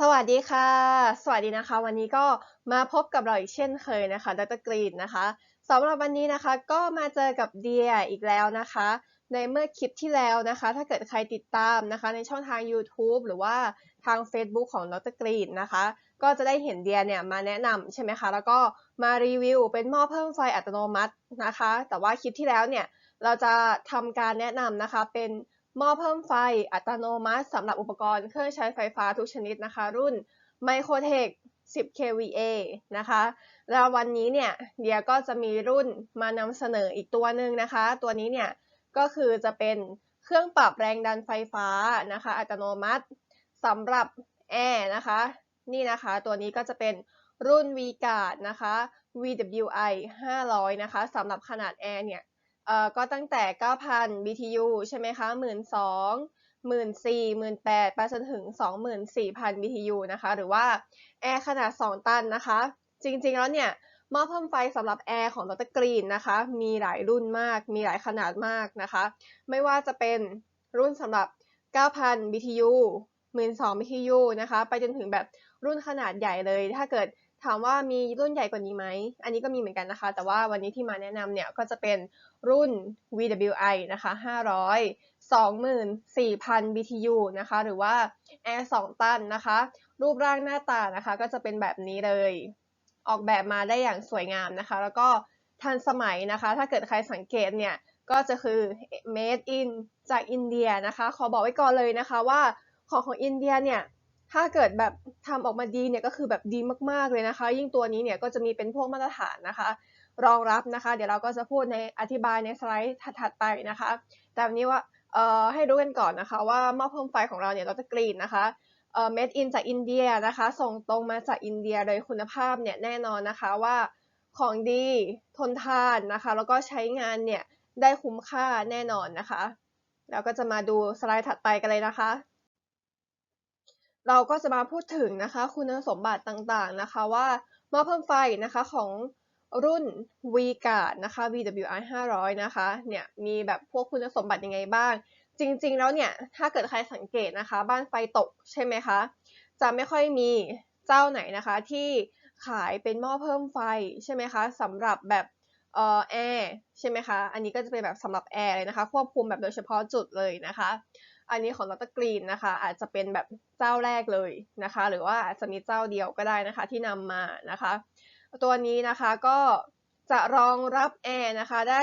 สวัสดีค่ะ สวัสดีนะคะ วันนี้ก็มาพบกับเราอีกเช่นเคยนะคะดรกรีนนะคะสำหรับวันนี้นะคะก็มาเจอกับเดียอีกแล้วนะคะ ในเมื่อคลิปที่แล้วนะคะ ถ้าเกิดใครติดตามนะคะ ในช่องทาง YouTube หรือว่าทาง Facebook ของดรกรีนนะคะ ก็จะได้เห็นเดียเนี่ยมาแนะนำใช่ไหมคะ แล้วก็มารีวิวเป็นหม้อเพิ่มไฟอัตโนมัตินะคะ แต่ว่าคลิปที่แล้วเนี่ยเราจะทำการแนะนำนะคะเป็น หม้อเพิ่มไฟอัตโนมัติสำหรับอุปกรณ์เครื่องใช้ไฟฟ้าทุกชนิดนะคะ รุ่น Microtech 10 kVA นะคะ แล้ววันนี้เนี่ยเดียก็จะมีรุ่นมานำเสนออีกตัวหนึ่งนะคะ ตัวนี้เนี่ยก็คือจะเป็นเครื่องปรับแรงดันไฟฟ้านะคะ อัตโนมัติสำหรับแอร์นะคะ นี่นะคะตัวนี้ก็จะเป็นรุ่น V-Guard นะคะ VWI 500 นะคะสำหรับขนาดแอร์เนี่ย เอ่อก็ตั้งแต่ 9,000 BTU ใช่ไหมคะ 12,000 14,000 18,000ไปจนถึง 24,000 BTU นะคะ หรือว่าแอร์ขนาด 2 ตันนะคะ จริงๆ แล้วเนี่ยหม้อเพิ่มไฟสำหรับแอร์ของดรกรีนนะคะ มีหลายรุ่นมาก มีหลายขนาดมากนะคะ ไม่ว่าจะเป็นรุ่นสำหรับ 9,000 BTU 12,000 BTU นะคะ ไปจนถึงแบบรุ่นขนาดใหญ่เลย ถ้าเกิด ถามว่ามีรุ่นใหญ่กว่านี้ไหม อันนี้ก็มีเหมือนกันนะคะ แต่ว่าวันนี้ที่มาแนะนำเนี่ยก็จะเป็นรุ่น VWI นะคะ 500 24,000 BTU นะคะ หรือว่า Air 2 ตันนะคะ รูปร่างหน้าตานะคะ ก็จะเป็นแบบนี้เลย ออกแบบมาได้อย่างสวยงามนะคะ แล้วก็ทันสมัยนะคะ ถ้าเกิดใครสังเกตเนี่ย ก็จะคือ made in จากอินเดียนะคะ ขอบอกไว้ก่อนเลยนะคะว่าของของอินเดียเนี่ย ถ้าเกิดแบบทำออกมาดีเนี่ยก็คือแบบดีมากๆเลยนะคะ ยิ่งตัวนี้เนี่ยก็จะมีเป็นพวกมาตรฐานนะคะ รองรับนะคะ เดี๋ยวเราก็จะพูดในอธิบายในสไลด์ถัดๆไปนะคะ แต่วันนี้ว่าเอ่อให้รู้กันก่อนนะคะ ว่าหม้อเพิ่มไฟของเราเนี่ยเราจะกรีนนะคะเอ่อ made in จากอินเดียนะคะ ส่งตรงมาจากอินเดียโดยคุณภาพเนี่ยแน่นอนนะคะว่าของดีทนทานนะคะ แล้วก็ใช้งานเนี่ยได้คุ้มค่าแน่นอนนะคะเราก็จะมาดูสไลด์ถัดไปกันเลยนะคะ เราก็จะมาพูดถึงนะคะ คุณสมบัติต่างๆนะคะว่าหม้อเพิ่มไฟนะคะของรุ่น v g a r d นะคะ VWI 500 นะคะเนี่ยมีแบบพวกคุณสมบัติยังไงบ้าง จริงๆแล้วเนี่ยถ้าเกิดใครสังเกตนะคะ บ้านไฟตกใช่ไหมคะ จะไม่ค่อยมีเจ้าไหนนะคะที่ขายเป็นหม้อเพิ่มไฟใช่ไหมคะสำหรับแบบเอ่อแอร์ใช่ไหมคะ อันนี้ก็จะเป็นแบบสำหรับแอร์เลยนะคะ ควบคุมแบบโดยเฉพาะจุดเลยนะคะ อันนี้ของดรกรีนนะคะ อาจจะเป็นแบบเจ้าแรกเลยนะคะ หรือว่าอาจจะมีเจ้าเดียวก็ได้นะคะที่นำมานะคะ ตัวนี้นะคะก็จะรองรับแอร์นะคะได้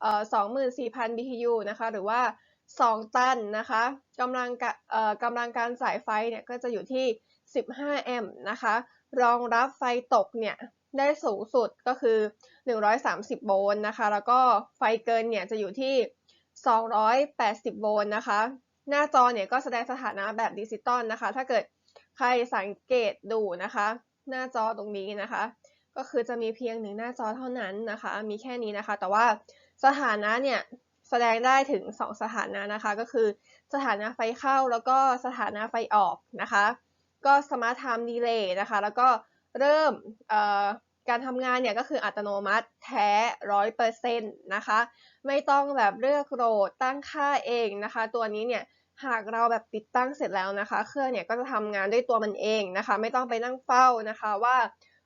เอ่อ24,000 BTU นะคะ หรือว่า 2 ตันนะคะกำลังกะเอ่อกำลังการสายไฟเนี่ยก็จะอยู่ที่ 15 แอมป์นะคะ รองรับไฟตกเนี่ยได้สูงสุดก็คือ 130 โวลต์นะคะ แล้วก็ไฟเกินเนี่ยจะอยู่ที่ 280 โวลต์นะคะ หน้าจอเนี่ยก็แสดงสถานะแบบดิจิตอลนะคะ ถ้าเกิดใครสังเกตดูนะคะ หน้าจอตรงนี้นะคะ ก็คือจะมีเพียงหนึ่งหน้าจอเท่านั้นนะคะ มีแค่นี้นะคะ แต่ว่าสถานะเนี่ยแสดงได้ถึง 2 สถานะนะคะ ก็คือสถานะไฟเข้าแล้วก็สถานะไฟออกนะคะ ก็ Smart Time Delay นะคะ แล้วก็เริ่ม การทำงานเนี่ยก็คืออัตโนมัติแท้ร้อยเปอร์เซ็นต์นะคะ ไม่ต้องแบบเลือกโหลดตั้งค่าเองนะคะ ตัวนี้เนี่ยหากเราแบบติดตั้งเสร็จแล้วนะคะ เครื่องเนี่ยก็จะทำงานด้วยตัวมันเองนะคะ ไม่ต้องไปนั่งเฝ้านะคะว่า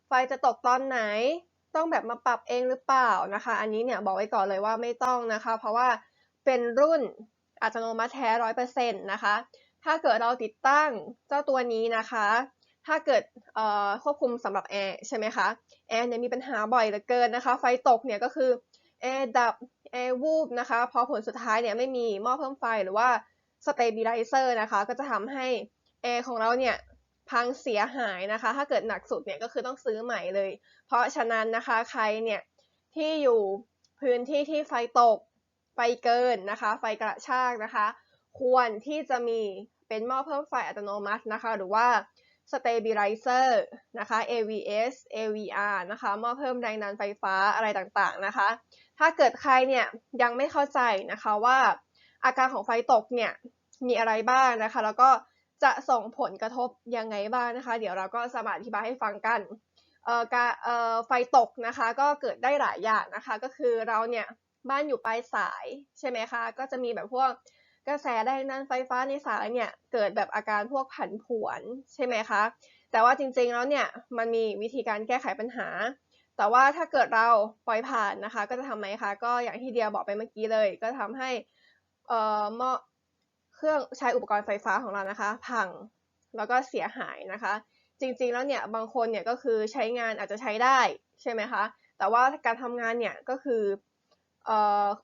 ไฟจะตกตอนไหน ต้องแบบมาปรับเองหรือเปล่านะคะ อันนี้เนี่ยบอกไว้ก่อนเลยว่าไม่ต้องนะคะ เพราะว่าเป็นรุ่นอัตโนมัติแท้ร้อยเปอร์เซ็นต์นะคะ ถ้าเกิดเราติดตั้งเจ้าตัวนี้นะคะ ถ้าเกิดควบคุมสำหรับแอร์ใช่ไหมคะแอร์เนี่ยมีปัญหาบ่อยเหลือเกินนะคะไฟตกเนี่ยก็คือแอร์ดับแอร์วูบนะคะพอผลสุดท้ายเนี่ยไม่มีหม้อเพิ่มไฟหรือว่าสเตบิไลเซอร์นะคะก็จะทำให้แอร์ของเราเนี่ยพังเสียหายนะคะ ถ้าเกิดหนักสุดเนี่ยก็คือต้องซื้อใหม่เลย เพราะฉะนั้นนะคะใครเนี่ยที่อยู่พื้นที่ที่ไฟตก ไฟเกินนะคะ ไฟกระชากนะคะ ควรที่จะมีเป็นหม้อเพิ่มไฟอัตโนมัตินะคะ หรือว่า stabilizer นะคะ AVS AVR นะคะหม้อเพิ่มแรงดันไฟฟ้าอะไรต่างๆนะคะ ถ้าเกิดใครเนี่ยยังไม่เข้าใจนะคะว่าอาการของไฟตกเนี่ยมีอะไรบ้างนะคะ แล้วก็จะส่งผลกระทบยังไงบ้างนะคะ เดี๋ยวเราก็จะมาอธิบายให้ฟังกันเอ่อการเอ่อไฟตกนะคะ ก็เกิดได้หลายอย่างนะคะ ก็คือเราเนี่ยบ้านอยู่ปลายสายใช่ไหมคะ ก็จะมีแบบพวก กระแสแรงดันไฟฟ้าในสายเนี่ยเกิดแบบอาการพวกผันผวนใช่ไหมคะ แต่ว่าจริงๆแล้วเนี่ยมันมีวิธีการแก้ไขปัญหา แต่ว่าถ้าเกิดเราปล่อยผ่านนะคะ ก็จะทำไหมคะ ก็อย่างที่เดียบอกไปเมื่อกี้เลย ก็ทำให้เอ่อหม้อเครื่องใช้อุปกรณ์ไฟฟ้าของเรานะคะ พังแล้วก็เสียหายนะคะ จริงๆแล้วเนี่ยบางคนเนี่ยก็คือใช้งานอาจจะใช้ได้ใช่ไหมคะ แต่ว่าการทำงานเนี่ยก็คืออ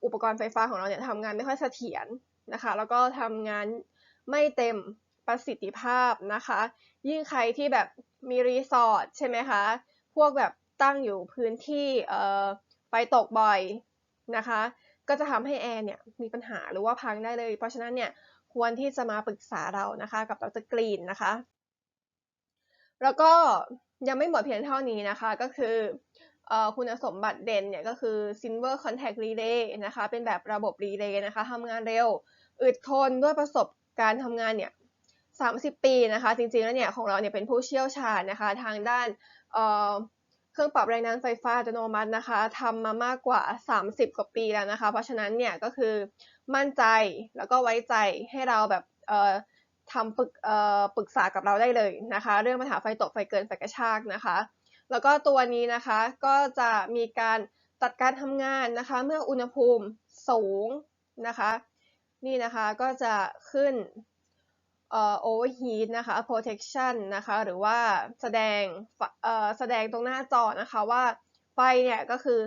อุปกรณ์ไฟฟ้าของเราเนี่ยทำงานไม่ค่อยเสถียร นะคะ แล้วก็ทำงานไม่เต็มประสิทธิภาพนะคะ ยิ่งใครที่แบบมีรีสอร์ทใช่ไหมคะ พวกแบบตั้งอยู่พื้นที่เอ่อไฟตกบ่อยนะคะ ก็จะทำให้แอร์เนี่ยมีปัญหาหรือว่าพังได้เลย เพราะฉะนั้นเนี่ยควรที่จะมาปรึกษาเรานะคะ กับดรกรีนนะคะ แล้วก็ยังไม่หมดเพียงเท่านี้นะคะ ก็คือ คุณสมบัติเด่นเนี่ยก็คือ Silver Contact Relay นะคะ เป็นแบบระบบรีเลย์นะคะทำงานเร็ว อึดทนด้วยประสบการณ์ทำงานเนี่ย30 ปีนะคะ จริงๆแล้วเนี่ยของเราเนี่ยเป็นผู้เชี่ยวชาญนะคะ ทางด้านเครื่องปรับแรงดันไฟฟ้าอัตโนมัตินะคะทำมามากกว่า 30 กว่าปีแล้วนะคะ เพราะฉะนั้นเนี่ยก็คือมั่นใจแล้วก็ไว้ใจให้เราแบบทำปรึกปรึกษากับเราได้เลยนะคะ เรื่องปัญหาไฟตกไฟเกินไฟกระชากนะคะ แล้วก็ตัวนี้นะคะก็จะมีการตัดการทำงานนะคะ เมื่ออุณหภูมิสูงนะคะ นี่นะคะก็จะขึ้นเอ่อ overheat นะคะ protection นะคะ หรือว่าแสดงเอ่อแสดงตรงหน้าจอนะคะว่าไฟเนี่ยก็คือ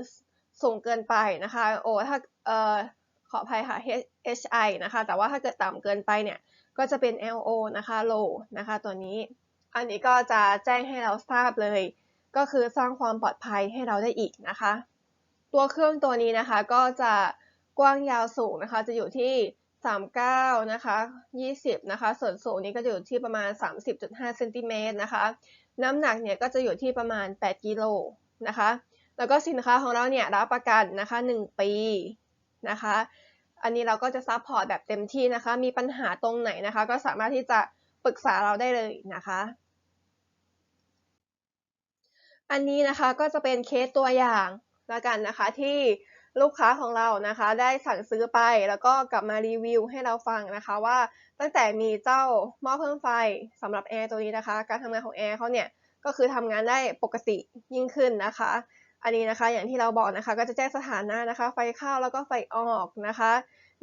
สูงเกินไปนะคะโอ้ถ้าเอ่อขออภัยค่ะ HI นะคะ แต่ว่าถ้าเกิดต่ำเกินไปเนี่ยก็จะเป็น LO นะคะ low นะคะ ตัวนี้ อันนี้ก็จะแจ้งให้เราทราบเลย ก็คือสร้างความปลอดภัยให้เราได้อีกนะคะ ตัวเครื่องตัวนี้นะคะก็จะกว้างยาวสูงนะคะ จะอยู่ที่ 39 นะคะ 20 นะคะ ส่วนสูงนี้ก็จะอยู่ที่ประมาณ 30.5เซนติเมตรนะคะ น้ำหนักเนี่ยก็จะอยู่ที่ประมาณ 8 กิโลนะคะ แล้วก็สินค้าของเราเนี่ยรับประกันนะคะ 1 ปีนะคะ อันนี้เราก็จะซัพพอร์ตแบบเต็มที่นะคะ มีปัญหาตรงไหนนะคะ ก็สามารถที่จะปรึกษาเราได้เลยนะคะ อันนี้นะคะก็จะเป็นเคสตัวอย่างแล้วกันนะคะที่ลูกค้าของเรานะคะได้สั่งซื้อไปแล้วก็กลับมารีวิวให้เราฟังนะคะว่าตั้งแต่มีเจ้าหม้อเพิ่มไฟสำหรับแอร์ตัวนี้นะคะ การทำงานของแอร์เขาเนี่ยก็คือทำงานได้ปกติยิ่งขึ้นนะคะ อันนี้นะคะอย่างที่เราบอกนะคะ ก็จะแจ้งสถานะนะคะ ไฟเข้าแล้วก็ไฟออกนะคะ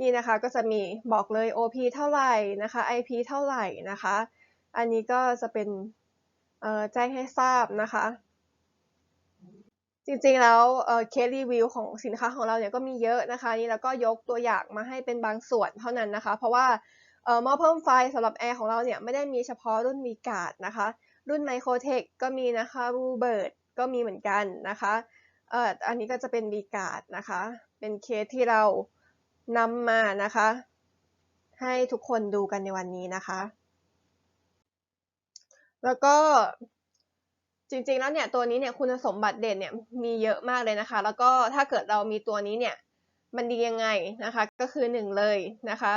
นี่นะคะก็จะมีบอกเลย OP เท่าไหร่นะคะ IP เท่าไหร่นะคะ อันนี้ก็จะเป็นแจ้งให้ทราบนะคะ จริงๆ แล้วเคสรีวิวของสินค้าของเราเนี่ยก็มีเยอะนะคะนี่แล้วก็ยกตัวอย่างมาให้เป็นบางส่วนเท่านั้นนะคะ เพราะว่าหม้อเพิ่มไฟสำหรับแอร์ของเราเนี่ยไม่ได้มีเฉพาะรุ่นมีกาดนะคะ รุ่นไมโครเทคก็มีนะคะรูเบิร์ตก็มีเหมือนกันนะคะเอ่ออันนี้ก็จะเป็นวีกาดนะคะ เป็นเคสที่เรานำมานะคะ ให้ทุกคนดูกันในวันนี้นะคะ แล้วก็ จริงๆแล้วเนี่ยตัวนี้เนี่ยคุณสมบัติเด่นเนี่ยมีเยอะมากเลยนะคะ แล้วก็ถ้าเกิดเรามีตัวนี้เนี่ยมันดียังไงนะคะ ก็คือหนึ่งเลยนะคะ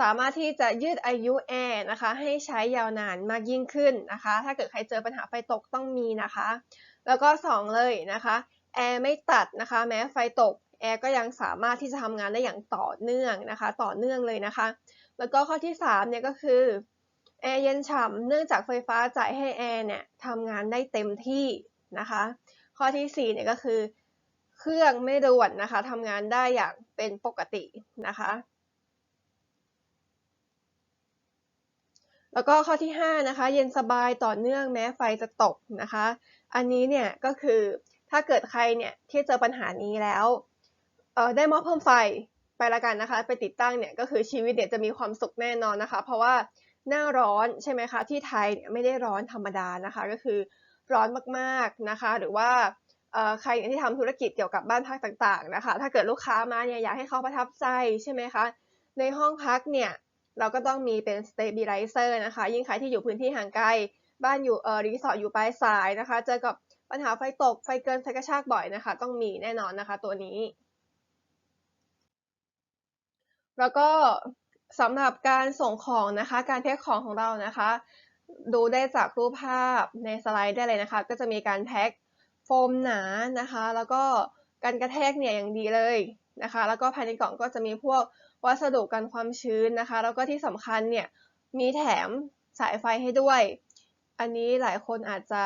สามารถที่จะยืดอายุแอร์นะคะให้ใช้ยาวนานมากยิ่งขึ้นนะคะ ถ้าเกิดใครเจอปัญหาไฟตกต้องมีนะคะ แล้วก็ 2 เลยนะคะแอร์ไม่ตัดนะคะ แม้ไฟตกแอร์ก็ยังสามารถที่จะทำงานได้อย่างต่อเนื่องนะคะ ต่อเนื่องเลยนะคะ แล้วก็ข้อที่3เนี่ยก็คือ แอร์เย็นฉ่ำเนื่องจากไฟฟ้าจ่ายให้แอร์เนี่ยทำงานได้เต็มที่นะคะ ข้อที่4เนี่ยก็คือ เครื่องไม่รวนนะคะทำงานได้อย่างเป็นปกตินะคะ แล้วก็ข้อที่5นะคะเย็นสบายต่อเนื่องแม้ไฟจะตกนะคะ อันนี้เนี่ยก็คือถ้าเกิดใครเนี่ยที่เจอปัญหานี้แล้วเออได้มอบเพิ่มไฟไปละกันนะคะ ไปติดตั้งเนี่ยก็คือชีวิตเนี่ยจะมีความสุขแน่นอนนะคะ เพราะว่า หน้าร้อนใช่ไหมคะ ที่ไทยไม่ได้ร้อนธรรมดานะคะ ก็คือร้อนมากๆนะคะ หรือว่าใครที่ทำธุรกิจเกี่ยวกับบ้านพักต่างๆนะคะ ถ้าเกิดลูกค้ามาเนี่ยอยากให้เขาประทับใจใช่ไหมคะ ในห้องพักเนี่ยเราก็ต้องมีเป็น stabilizer นะคะ ยิ่งใครที่อยู่พื้นที่ห่างไกล บ้านอยู่เออรีสอร์ทอยู่ปลายสายนะคะ เจอกับปัญหาไฟตก ไฟเกิน ไฟกระชากบ่อยนะคะ ต้องมีแน่นอนนะคะตัวนี้ แล้วก็ สำหรับการส่งของนะคะ การแพ็คของของเรานะคะ ดูได้จากรูปภาพในสไลด์ได้เลยนะคะ ก็จะมีการแพ็คโฟมหนานะคะ แล้วก็การกระแทกเนี่ยอย่างดีเลยนะคะ แล้วก็ภายในกล่องก็จะมีพวกวัสดุกันความชื้นนะคะ แล้วก็ที่สำคัญเนี่ยมีแถมสายไฟให้ด้วย อันนี้หลายคนอาจจะ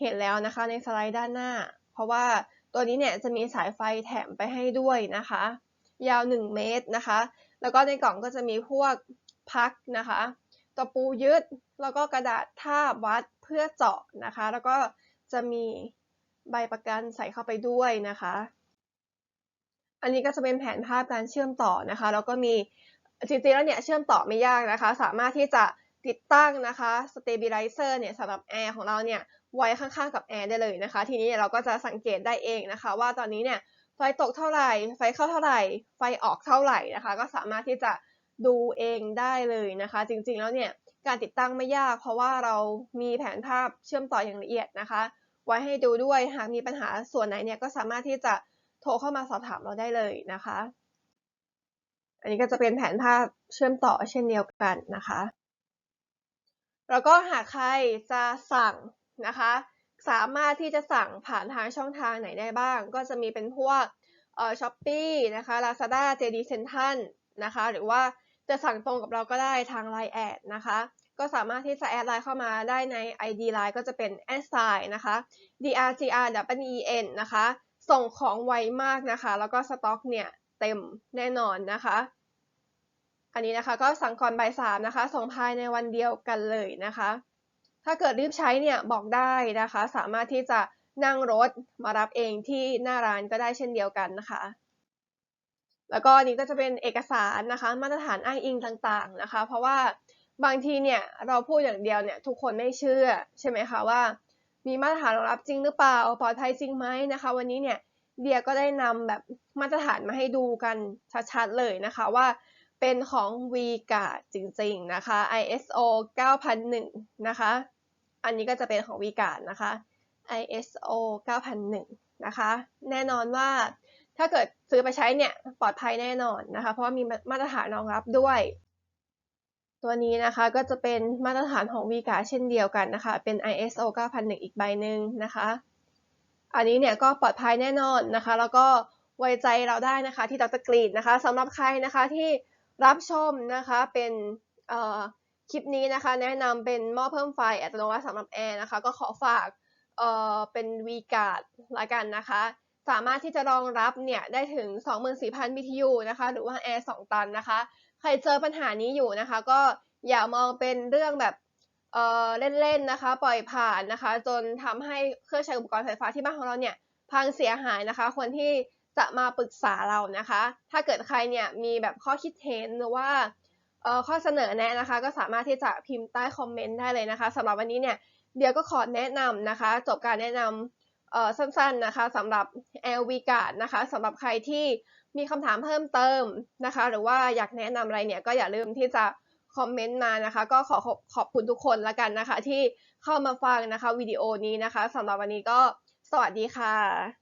เห็นแล้วนะคะในสไลด์ด้านหน้า เพราะว่าตัวนี้เนี่ยจะมีสายไฟแถมไปให้ด้วยนะคะ ยาว 1 เมตรนะคะ แล้วก็ในกล่องก็จะมีพวกพักนะคะตะปูยึด แล้วก็กระดาษท่าวัดเพื่อเจาะนะคะ แล้วก็จะมีใบประกันใส่เข้าไปด้วยนะคะ อันนี้ก็จะเป็นแผนภาพการเชื่อมต่อนะคะ แล้วก็มีจริงๆแล้วเนี่ยเชื่อมต่อไม่ยากนะคะ สามารถที่จะติดตั้งนะคะ stabilizer เนี่ยสำหรับแอร์ของเราเนี่ยไว้ข้างๆกับแอร์ได้เลยนะคะ ทีนี้เราก็จะสังเกตได้เองนะคะ ว่าตอนนี้เนี่ย ไฟตกเท่าไหร่ ไฟเข้าเท่าไหร่ ไฟออกเท่าไหร่นะคะ ก็สามารถที่จะดูเองได้เลยนะคะ จริงๆแล้วเนี่ยการติดตั้งไม่ยาก เพราะว่าเรามีแผนภาพเชื่อมต่ออย่างละเอียดนะคะ ไว้ให้ดูด้วยหากมีปัญหาส่วนไหนเนี่ยก็สามารถที่จะโทรเข้ามาสอบถามเราได้เลยนะคะ อันนี้ก็จะเป็นแผนภาพเชื่อมต่อเช่นเดียวกันนะคะ แล้วก็หากใครจะสั่งนะคะ สามารถที่จะสั่งผ่านทางช่องทางไหนได้บ้าง ก็จะมีเป็นพวกเอ่อช้อปปี้นะคะ Lazada JD Central นะคะ หรือว่าจะสั่งตรงกับเราก็ได้ทาง Line แอดนะคะ ก็สามารถที่จะแอดไลน์เข้ามาได้ใน ID Line ก็จะเป็น s i นะคะ drgr w e n นะคะ ส่งของไวมากนะคะ แล้วก็สต็อกเนี่ยเต็มแน่นอนนะคะ อันนี้นะคะก็สั่งก่อนบ่ายสามนะคะ ส่งภายในวันเดียวกันเลยนะคะ ถ้าเกิดรีบใช้เนี่ยบอกได้นะคะ สามารถที่จะนั่งรถมารับเองที่หน้าร้านก็ได้เช่นเดียวกันนะคะ แล้วก็นี้ก็จะเป็นเอกสารนะคะ มาตรฐานอ้างอิงต่างๆนะคะ เพราะว่าบางทีเนี่ยเราพูดอย่างเดียวเนี่ยทุกคนไม่เชื่อใช่ไหมคะว่า มีมาตรฐานรองรับจริงหรือเปล่าปลอดภัยจริงไหมนะคะ วันนี้เนี่ยเดียก็ได้นำแบบมาตรฐานมาให้ดูกันชัดๆเลยนะคะว่าเป็นของ VGuard จริงๆนะคะ ISO 9001 นะคะ อันนี้ก็จะเป็นของ VGuard นะคะ ISO 9001 นะคะ แน่นอนว่าถ้าเกิดซื้อไปใช้เนี่ยปลอดภัยแน่นอนนะคะ เพราะว่ามีมาตรฐานรองรับด้วย ตัวนี้นะคะก็จะเป็นมาตรฐานของ VGuard เช่นเดียวกันนะคะ เป็น ISO 9001 อีกใบหนึ่งนะคะ อันนี้เนี่ยก็ปลอดภัยแน่นอนนะคะ แล้วก็ไว้ใจเราได้นะคะที่ดรกรีนนะคะสำหรับใครนะคะที่รับชมนะคะเป็น คลิปนี้นะคะ แนะนำเป็นหม้อเพิ่มไฟอัตโนมัติสำหรับแอร์นะคะ ก็ขอฝากเอ่อเป็น V-Guard ละกันนะคะ สามารถที่จะรองรับเนี่ยได้ถึง 24,000 BTU นะคะ หรือว่าแอร์2ตันนะคะ ใครเจอปัญหานี้อยู่นะคะ ก็อย่ามองเป็นเรื่องแบบเอ่อเล่นๆนะคะ ปล่อยผ่านนะคะ จนทำให้เครื่องใช้อุปกรณ์ไฟฟ้าที่บ้านของเราเนี่ยพังเสียหายนะคะคนที่จะมาปรึกษาเรานะคะ ถ้าเกิดใครเนี่ยมีแบบข้อคิดเห็นหรือว่า ข้อเสนอแนะนะคะ ก็สามารถที่จะพิมพ์ใต้คอมเมนต์ได้เลยนะคะสำหรับวันนี้เนี่ยเดี๋ยวก็ขอแนะนำนะคะ จบการแนะนำสั้นๆนะคะสำหรับ LV Guard นะคะสำหรับใครที่มีคำถามเพิ่มเติมนะคะ หรือว่าอยากแนะนำอะไรเนี่ยก็อย่าลืมที่จะคอมเมนต์มานะคะ ก็ขอขอบคุณทุกคนละกันนะคะ ที่เข้ามาฟังนะคะวิดีโอนี้นะคะสำหรับวันนี้ก็สวัสดีค่ะ